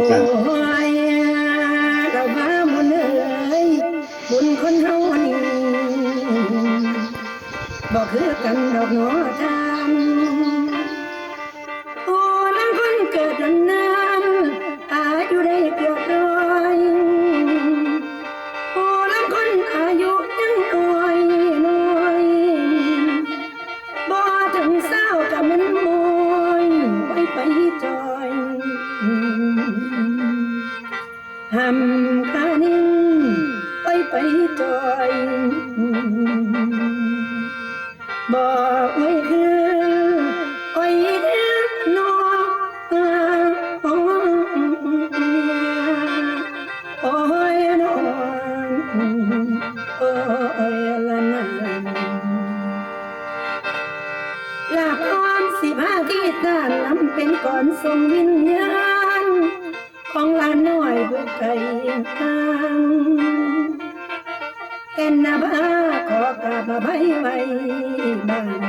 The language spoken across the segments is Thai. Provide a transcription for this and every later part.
โอ้ยเราบ้ามุนเอ้ยบุญคนเฮานี่บอกคือกันดอกหนอทา บอกไว้คือไว้คือน้องโอ้ยน้องโอ้ยละนันลาพร้อมสิพาที่ด้านนำเป็นก่อนทรงวิญญาณของลานน้อยผู้ไกลทาง แก่นนาบ้าขอกราบมาไว้ไว้บ้าน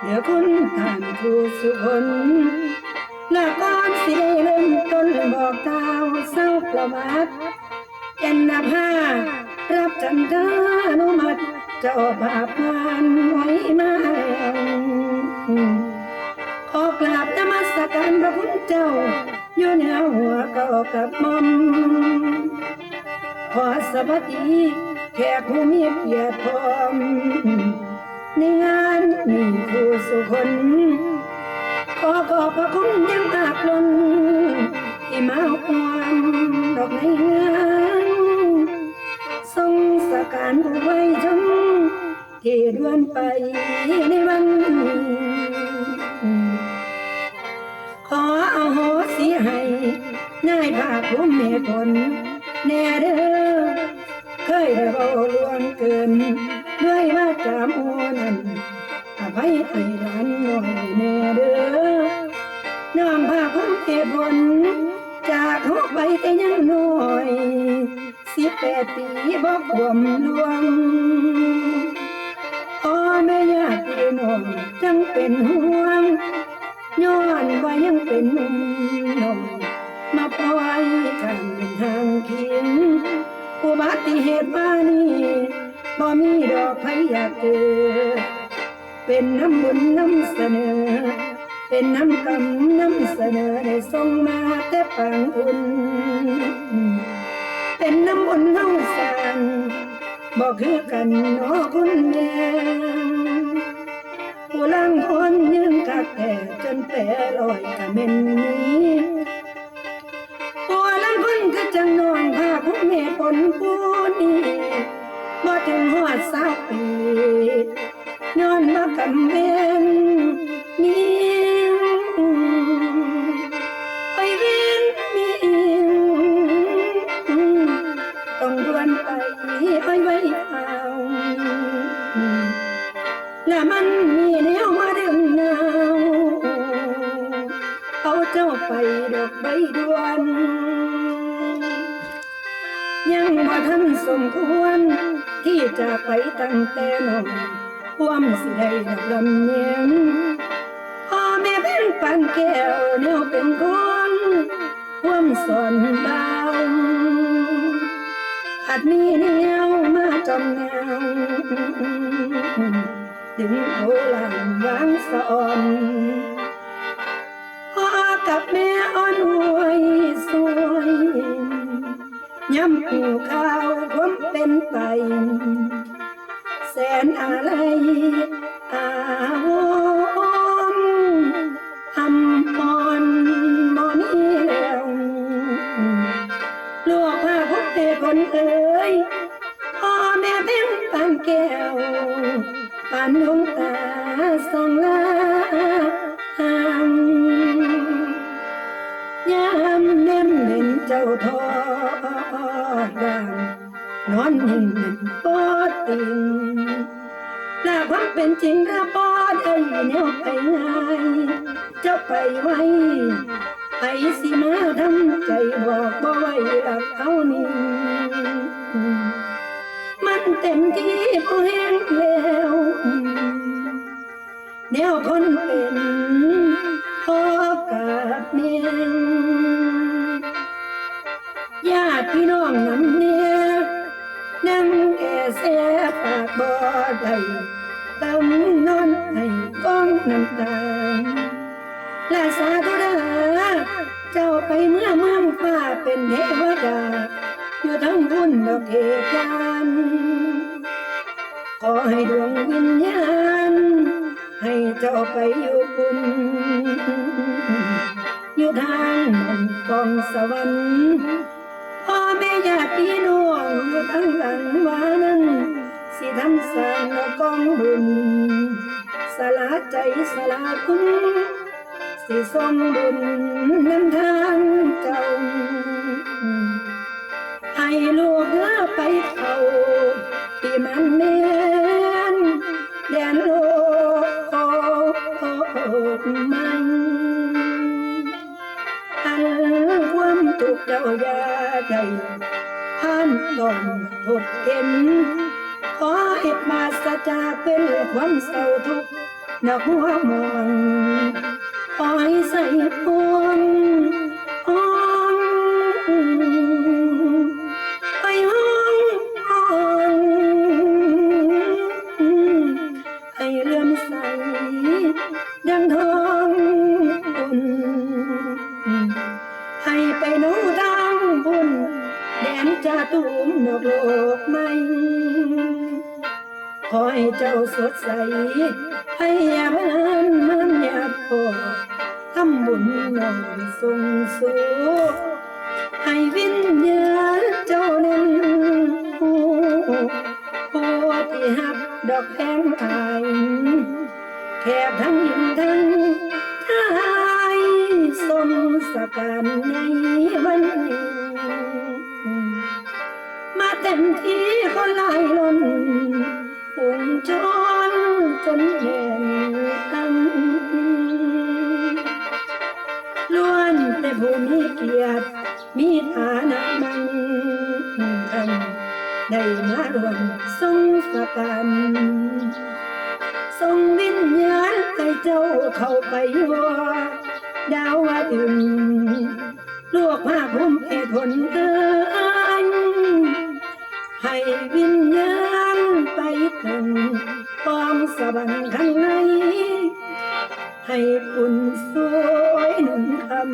เดี๋ยวคุณท่านผู้สุคนละก่อนสิได้เริ่มต้นบอกกล่าวเศร้าประวัติแก่นนาภารับจันทานุมัติเจ้าบาปานไว้มาแล้วขอกราบนมัสการพระพุทธเจ้าอยู่เหนือหัวเก่ากับมอมขอสวัสดี แขกผู้มีเกียรติพร้อมในงานมีผู้สุคน ขอขอบพระคุณยังมากลนที่มาความดอกในงานทรงสการผู้ไว้ชมที่ดวนไปในวัน ขอเอาโหสิให้นายภาคภูมิเมตผลแน่เด้อ เคยได้เบาลวงเกินด้วยว่าจามัวนั้นอภัยให้หลานน้อยแน่เด้อน้อมภาคภูมิเมตผลจากทุกไปแต่ยังน้อยสิบแปดปีบอกบวมลวงพ่อแม่ญาติพี่น้องจังเป็นห่วงย้อนว่ายังเป็นหนุ่มน้อยมาปล่อยกันทางเคียง อุบัติเหตุมานี่บ่มีดอกไผอยากเจอเป็นน้ำบุญน้ำเสนอ เป็นน้ำกำน้ำเสนอได้ส่งมาแต่ปางอุ่นเป็นน้ำบุญเฮาสางบอกคือกันนอคุณแม่ผู้ลังคนยืนกักแต่จนแปรลอยกะเม็นนี้ เมตผลผู้นี้บ่ถึงหอดสาวปีย้อนมากำเวนนี้ไปเวนมีต้องดวนไปไว้ไว้เอาและมันมีแนวมาดึงแนวเอาเจ้าไปดอกใบดวน ยังบ่ทันสมควร ที่จะไปตั้งแต่น้องความสิได้ดอกลำเนียงพ่อแม่เป็นปันแก้วแนวเป็นคนความสอนเบาอาจมีแนวมาจำแนวดึงเอาหลังวางสอน ข้าวผมเป็นไป แสนอะไรอาวรณ์อำพรมอนี้แล้วลูกพาพบเตคนเอ๋ยพ่อแม่เพ่งปานแก้วปานดวงตาส่องลาหางยาเน้น เจ้าทอดด่างนอนนิ่งเป็นปอติงและความเป็นจริงระปอได้แนวไปง่ายเจ้าไปไว้ไอ้สิมาทำใจบอกบ่ไหวรักเขานี่มันเต็มที่พอแห้งแล้วแนวคนเป็นพ่อกับเมีย พี่น้องนำเนี่ยนั่งแอเสียปากบ่ได้ตำนอนให้ก้องน้ำตาและสาธุดาเจ้าไปเมื่อเมืองฟ้าเป็นเทวดา อยู่ทั้งบุญดอกเอกยานขอให้ดวงวิญญาณ ให้เจ้าไปอยู่บุญอยู่ทางมนกองสวรรค์ แม่ญาติพี่น้องอยู่ทั้งหลังวานั้น สิทำสร้างกองบุญ สละใจสละคุณสิส่งบุญนำทางเจ้า ให้ลูกลาไปเขาที่มันเนียนแดนโลกมันอันความทุกข์เจ้าอย่า ได้ผ่านต้องทดเห็นขอให้มาสจากเป็นความเศร้าทุกข์นักหัวมองขอให้ใส่พวงอ่อนไปห้องอ่อนให้เลื่อมใสดังทองอุ่นให้ไปโน้ดน จาตุมนอกโลกไม่ขอให้เจ้าสดใสให้ยามันมันยาพอทำบุญหน่อยส่งสูให้วิญญาณเจ้านั้นผู้ที่หักดอกแพงอายแคบทั้งหินทั้งทายสมสการในวัน เต็มที่คนหลายล้นปุ่งจนจนแน่นอันล้วนแต่ผู้มีเกียรติมีฐานะมันคันได้มารวมทรงสกันทรงวิญญาณให้เจ้าเข้าไปยัวดาวว่าอึงลูกภาคภูมิเหตุผลเอ้ย ให้วิญญาณไปถึงความสวรรค์ข้างใน ให้คุณสวยหนุนคำ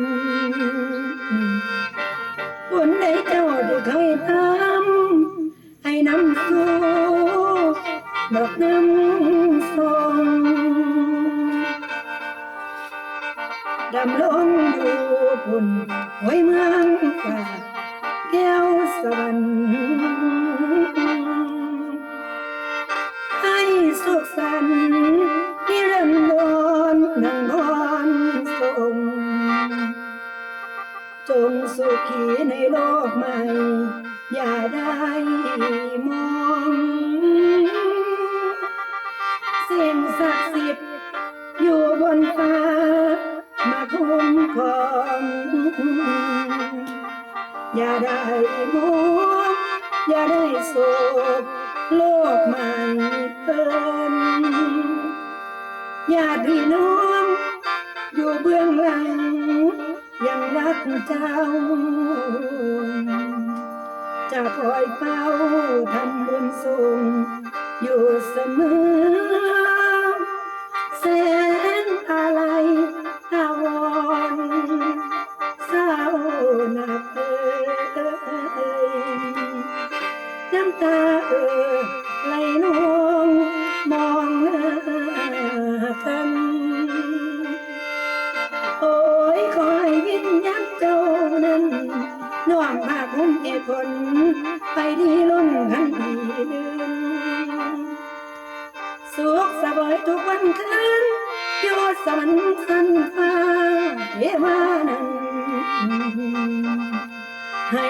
บุญใดเจ้าได้เคยทำให้น้ำสู่ดอกน้ำทรงดำลงอยู่บุญไว้เมืองฟ้าแก้วสวรรค์ สุขสันต์นิรันดรนังพรทรงจงสุขีในโลกใหม่ อย่าได้มองสิ่งศักดิ์สิทธิ์อยู่บนฟ้า มาคุ้มครองอย่าได้มัวอย่าได้โศก โลกใหม่เพิ่นญาติพี่น้องอยู่เบื้องหลัง ยังรักเจ้า จะคอยเฝ้าทำบุญส่งอยู่เสมอ น้องภาคภูมิเอผลไปดีลุ่นขันทีลืมสุขสบายทุกวันคืนอยูสันสันฟ้าเทวานั้นให้